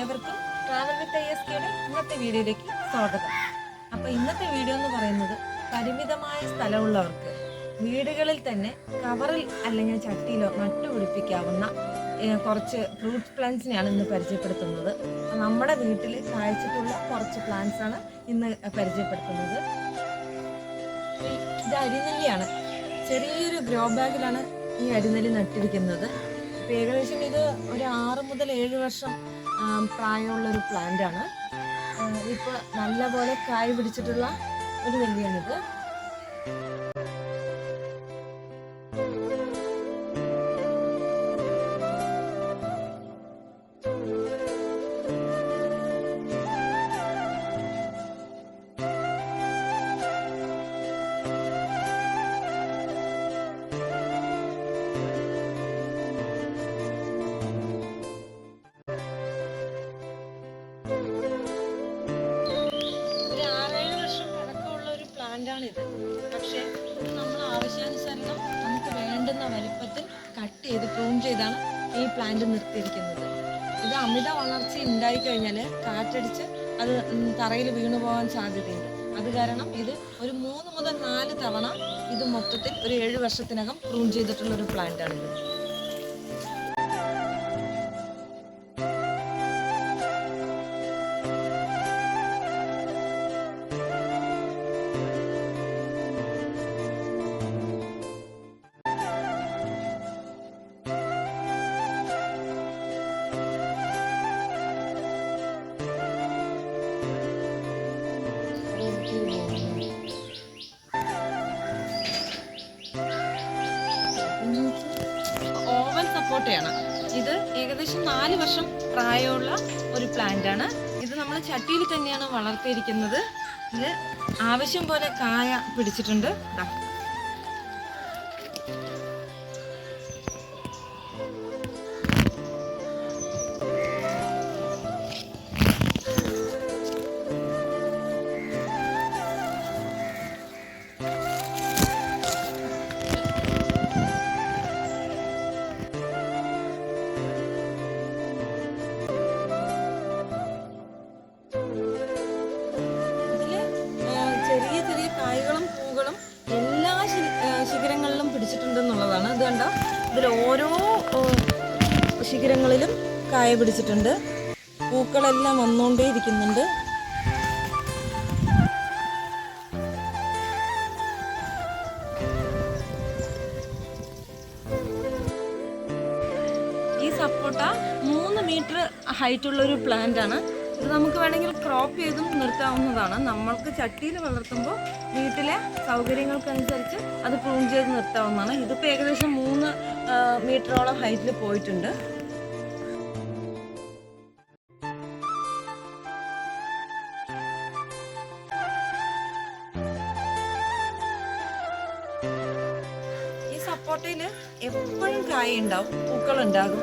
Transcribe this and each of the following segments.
ഏവർക്കും travel with I S കെയുടെ ഇന്നത്തെ വീഡിയോയിലേക്ക് സ്വാഗതം. അപ്പോൾ ഇന്നത്തെ വീഡിയോ എന്ന് പറയുന്നത് പരിമിതമായ സ്ഥലമുള്ളവർക്ക് വീടുകളിൽ തന്നെ കവറിൽ അല്ലെങ്കിൽ ചട്ടിയിലോ നട്ടുപിടിപ്പിക്കാവുന്ന കുറച്ച് ഫ്രൂട്ട് പ്ലാന്റ്സിനെയാണ് ഇന്ന് പരിചയപ്പെടുത്തുന്നത്. നമ്മുടെ വീട്ടിൽ കാഴ്ചയ്ക്കുള്ള കുറച്ച് പ്ലാന്റ്സ് ആണ് ഇന്ന് പരിചയപ്പെടുത്തുന്നത്. ഇത് അരിനെല്ലിയാണ്. ചെറിയൊരു ഗ്രോ ബാഗിലാണ് ഈ അരിനെല്ലി നട്ടിരിക്കുന്നത്. ഏകദേശം ഇത് ഒരു ആറ് മുതൽ ഏഴ് വർഷം പ്രായമുള്ള ഒരു പ്ലാന്റ് ആണ്. ഇപ്പൊ നല്ലപോലെ കായ് പിടിച്ചിട്ടുള്ള ഒരു നെല്ലിയാണിത് ചെയ്ത് പ്രൂൺ ചെയ്താണ് ഈ പ്ലാന്റ് നിർത്തിയിരിക്കുന്നത്. ഇത് അമിത വളർച്ച ഉണ്ടായി കഴിഞ്ഞാൽ കാറ്റടിച്ച് അത് തറയിൽ വീണു പോകാൻ സാധ്യതയുണ്ട്. അത് കാരണം ഇത് ഒരു മൂന്ന് മുതൽ നാല് തവണ ഇത് മൊത്തത്തിൽ ഒരു ഏഴ് വർഷത്തിനകം പ്രൂൺ ചെയ്തിട്ടുള്ള ഒരു പ്ലാന്റ് സപ്പോട്ടയാണ് ഇത് ഏകദേശം നാല് വർഷം പ്രായമുള്ള ഒരു പ്ലാന്റ് ആണ് ഇത് നമ്മൾ ചട്ടിയിൽ തന്നെയാണ് വളർത്തിയിരിക്കുന്നത്. ഇത് ആവശ്യം പോലെ കായ പിടിച്ചിട്ടുണ്ട്. ഇതിൽ ഓരോ ശിഖരങ്ങളിലും കായ പിടിച്ചിട്ടുണ്ട്. പൂക്കളെല്ലാം വന്നുകൊണ്ടേ ഇരിക്കുന്നുണ്ട്. ഈ സപ്പോട്ട മൂന്ന് മീറ്റർ ഹൈറ്റ് ഉള്ള ഒരു പ്ലാന്റ് ആണ് ഇത് നമുക്ക് വേണമെങ്കിൽ ക്രോപ്പ് ചെയ്തും നിർത്താവുന്നതാണ്. നമ്മൾക്ക് ചട്ടിയിൽ വളർത്തുമ്പോൾ വീട്ടിലെ സൗകര്യങ്ങൾക്കനുസരിച്ച് അത് പ്രൂൺ ചെയ്ത് നിർത്താവുന്നതാണ്. ഇതിപ്പോൾ ഏകദേശം മൂന്ന് മീറ്ററോളം ഹൈറ്റിൽ പോയിട്ടുണ്ട്. സപ്പോട്ടയിൽ എപ്പോഴും കായ ഉണ്ടാവും പൂക്കൾ ഉണ്ടാകും.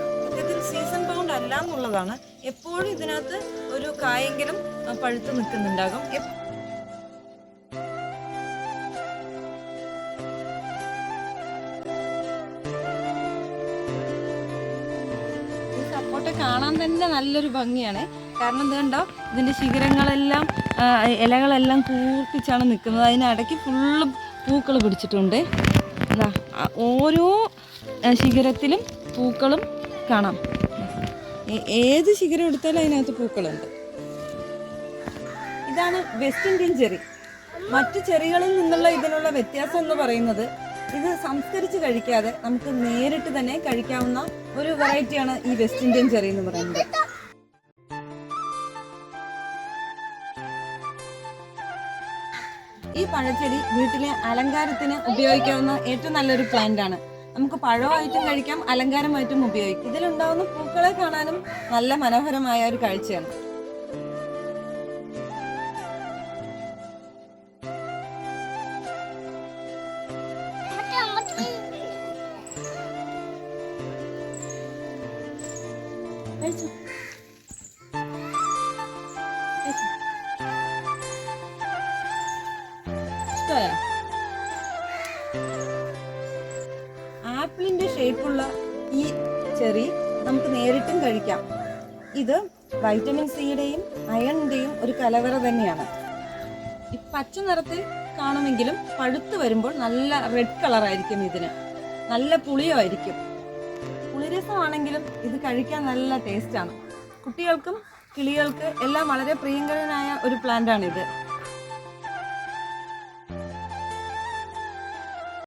സീസൺ ബൗണ്ട് അല്ല എന്നുള്ളതാണ്. എപ്പോഴും ഇതിനകത്ത് ഒരു കായെങ്കിലും പഴുത്ത് നിൽക്കുന്നുണ്ടാകും. കാണാൻ തന്നെ നല്ലൊരു ഭംഗിയാണ്. കാരണം എന്തുകൊണ്ടോ കണ്ടോ ഇതിന്റെ ശിഖരങ്ങളെല്ലാം ഇലകളെല്ലാം കൂർപ്പിച്ചാണ് നിൽക്കുന്നത്. അതിനിടയ്ക്ക് ഫുള്ള് പൂക്കൾ പിടിച്ചിട്ടുണ്ട്. ഓരോ ശിഖരത്തിലും പൂക്കളും കാണാം. ഏത് ശിഖരം എടുത്താലും അതിനകത്ത് പൂക്കളുണ്ട്. ഇതാണ് വെസ്റ്റ് ഇന്ത്യൻ ചെറി മറ്റു ചെറികളിൽ നിന്നുള്ള ഇതിനുള്ള വ്യത്യാസം എന്ന് പറയുന്നത് ഇത് സംസ്കരിച്ച് കഴിക്കാതെ നമുക്ക് നേരിട്ട് തന്നെ കഴിക്കാവുന്ന ഒരു വെറൈറ്റിയാണ് ഈ വെസ്റ്റ് ഇന്ത്യൻ ചെറി എന്ന് പറയുന്നത്. ഈ പഴച്ചെടി വീട്ടിലെ അലങ്കാരത്തിന് ഉപയോഗിക്കാവുന്ന ഏറ്റവും നല്ലൊരു പ്ലാന്റ് ആണ്. നമുക്ക് പഴമായിട്ടും കഴിക്കാം അലങ്കാരമായിട്ടും ഉപയോഗിക്കാം. ഇതിലുണ്ടാവുന്ന പൂക്കളെ കാണാനും നല്ല മനോഹരമായ ഒരു കാഴ്ചയാണ്. ഇഷ്ടമായോ? ആപ്പിളിന്റെ ഷേപ്പുള്ള ഈ ചെറി നമുക്ക് നേരിട്ടും കഴിക്കാം. ഇത് വൈറ്റമിൻ സിയുടെയും അയണിന്റെയും ഒരു കലവറ തന്നെയാണ്. ഈ പച്ച നിറത്തിൽ കാണുമെങ്കിലും പഴുത്ത് വരുമ്പോൾ നല്ല റെഡ് കളർ കളറായിരിക്കും ഇതിന്. നല്ല പുളിയോ പുളിയുമായിരിക്കും പുളിരസമാണെങ്കിലും ഇത് കഴിക്കാൻ നല്ല ടേസ്റ്റാണ് കുട്ടികൾക്കും കിളികൾക്ക് എല്ലാം വളരെ പ്രിയങ്കരനായ ഒരു പ്ലാന്റാണ് ഇത്